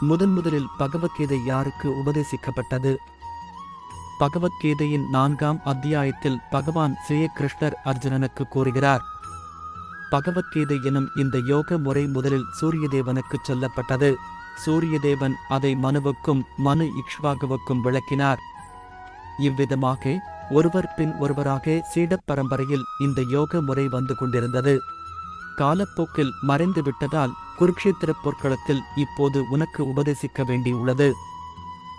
முதன் முதலில் பகவத்கீதை யாருக்கு உபதேசிக்கப்பட்டது? பகவத்கீதையின் நான்காம் அத்தியாயத்தில் பகவான் ஸ்ரீகிருஷ்ணர் அர்ஜுனனுக்கு கூறுகிறார் பகவத்கீதை எனும் இந்த யோக முறை முதலில் சூரியதேவனுக்கு சொல்லப்பட்டது. சூரியதேவன் அதை மனுவுக்கும் மனு இக்ஷ்வாகுவுக்கும் விளக்கினார். இவ்விதமாக ஒருவர் பின் ஒருவராக சீடப் பரம்பரையில் இந்த யோக முறை வந்து கொண்டிருந்தது. காலப்போக்கில் மறைந்து விட்டதால் குருக்ஷேத்திர போர்க்களத்தில் இப்போது உனக்கு உபதேசிக்க வேண்டியுள்ளது.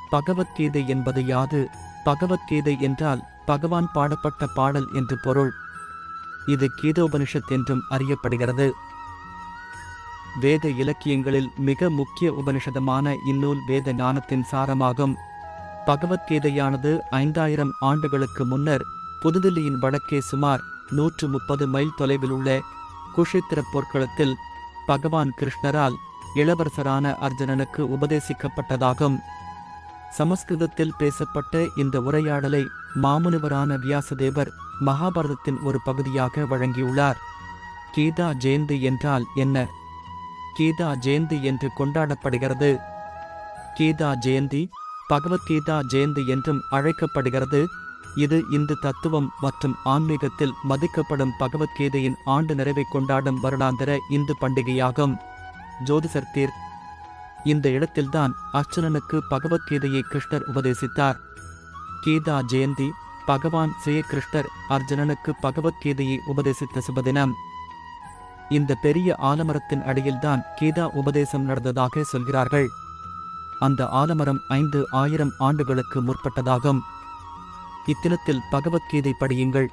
பகவத்கீதை என்பது யாது? பகவத்கீதை என்றால் பகவான் பாடப்பட்ட பாடல் என்று பொருள். இது கீதோபனிஷத் என்றும் அறியப்படுகிறது. வேத இலக்கியங்களில் மிக முக்கிய உபனிஷதமான இந்நூல் வேத ஞானத்தின் சாரமாகும். பகவத்கீதையானது ஐந்தாயிரம் ஆண்டுகளுக்கு முன்னர் புதுதில்லியின் வடக்கே சுமார் நூற்று முப்பது மைல் தொலைவில் உள்ள குஷேத்திர போர்க்களத்தில் பகவான் கிருஷ்ணரால் இளவரசரான அர்ஜுனனுக்கு உபதேசிக்கப்பட்டதாகும். சமஸ்கிருதத்தில் பேசப்பட்ட இந்த உரையாடலை மாமுனிவரான வியாசதேவர் மகாபாரதத்தின் ஒரு பகுதியாக வழங்கியுள்ளார். கீதா ஜெயந்தி என்றால் என்ன? கீதா ஜெயந்தி என்று கொண்டாடப்படுகிறது. கீதா ஜெயந்தி பகவத்கீதா ஜெயந்தி என்றும் அழைக்கப்படுகிறது. இது இந்து தத்துவம் மற்றும் ஆன்மீகத்தில் மதிக்கப்படும் பகவத்கீதையின் ஆண்டு நிறைவை கொண்டாடும் வருடாந்திர இந்து பண்டிகையாகும். ஜோதிசர்த்தீர் இந்த இடத்தில்தான் அர்ச்சுனனுக்கு பகவத்கீதையை கிருஷ்ணர் உபதேசித்தார். கீதா ஜெயந்தி பகவான் ஸ்ரீகிருஷ்ணர் அர்ஜுனனுக்கு பகவத்கீதையை உபதேசித்த சுபதினம். இந்த பெரிய ஆலமரத்தின் அடியில்தான் கீதா உபதேசம் நடந்ததாக சொல்கிறார்கள். அந்த ஆலமரம் ஐந்து ஆயிரம் ஆண்டுகளுக்கு முற்பட்டதாகும். இத்தினத்தில் பகவத்கீதை படியுங்கள்.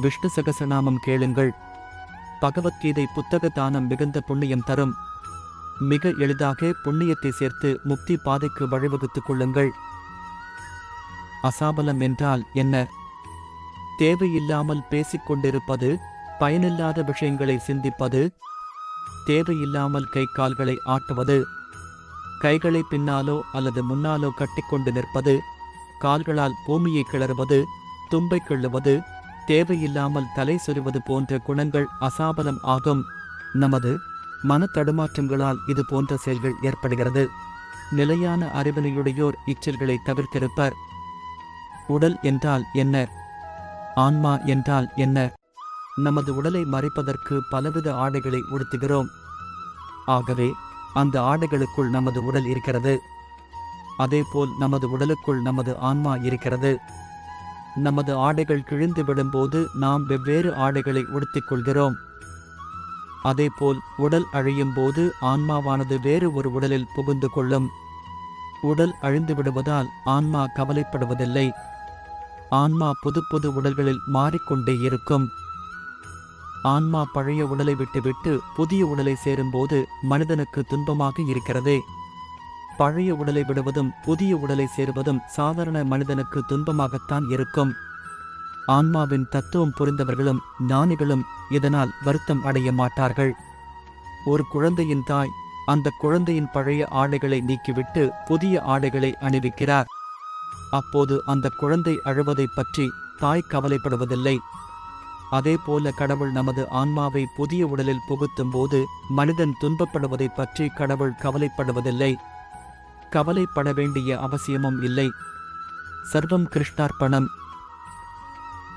விஷ்ணு சகசநாமம் கேளுங்கள். பகவத்கீதை புத்தக தானம் மிகுந்த புண்ணியம் தரும். மிக எளிதாக புண்ணியத்தை சேர்த்து முக்தி பாதைக்கு வழிவகுத்துக் கொள்ளுங்கள். அசாபலம் என்றால் என்ன? தேவையில்லாமல் பேசிக்கொண்டிருப்பது பயனில்லாத விஷயங்களை சிந்திப்பது தேவையில்லாமல் கை கால்களை ஆட்டுவது கைகளை பின்னாலோ அல்லது முன்னாலோ கட்டிக்கொண்டு நிற்பது கால்களால் பூமியை கிளறுவது தும்பை கிள்ளுவது தேவையில்லாமல் தலை சொருவது போன்ற குணங்கள் அசாபலம் ஆகும். நமது மன தடுமாற்றங்களால் இது போன்ற செயல்கள் ஏற்படுகிறது. நிலையான அறிவினையுடையோர் இச்செயல்களை தவிர்த்திருப்பர். உடல் என்றால் என்ன? ஆன்மா என்றால் என்ன? நமது உடலை மறைப்பதற்கு பலவித ஆடைகளை உடுத்துகிறோம். ஆகவே அந்த ஆடைகளுக்குள் நமது உடல் இருக்கிறது. அதேபோல் நமது உடலுக்குள் நமது ஆன்மா இருக்கிறது. நமது ஆடைகள் கிழிந்து விடும்போது நாம் வெவ்வேறு ஆடைகளை உடுத்திக் கொள்கிறோம் அதேபோல் உடல் அழியும் போது ஆன்மாவானது வேறு ஒரு உடலில் புகுந்து கொள்ளும். உடல் அழிந்து விடுவதால் ஆன்மா கவலைப்படுவதில்லை. ஆன்மா புது புது உடல்களில் மாறிக்கொண்டே இருக்கும். ஆன்மா பழைய உடலை விட்டுவிட்டு புதிய உடலை சேரும்போது மனிதனுக்கு துன்பமாக இருக்கிறதே. பழைய உடலை விடுவதும் புதிய உடலை சேருவதும் சாதாரண மனிதனுக்கு துன்பமாகத்தான் இருக்கும். ஆன்மாவின் தத்துவம் புரிந்தவர்களும் ஞானிகளும் இதனால் வருத்தம் அடைய மாட்டார்கள். ஒரு குழந்தையின் தாய் அந்த குழந்தையின் பழைய ஆடைகளை நீக்கிவிட்டு புதிய ஆடைகளை அணிவிக்கிறார். அப்போது அந்த குழந்தை அழுவதைப் பற்றி தாய் கவலைப்படுவதில்லை. அதேபோல கடவுள் நமது ஆன்மாவை புதிய உடலில் புகுத்தும் போது மனிதன் துன்பப்படுவதைப் பற்றி கடவுள் கவலைப்படுவதில்லை. கவலைப்பட வேண்டிய அவசியமும் இல்லை. சர்வம் கிருஷ்ணார்ப்பணம்.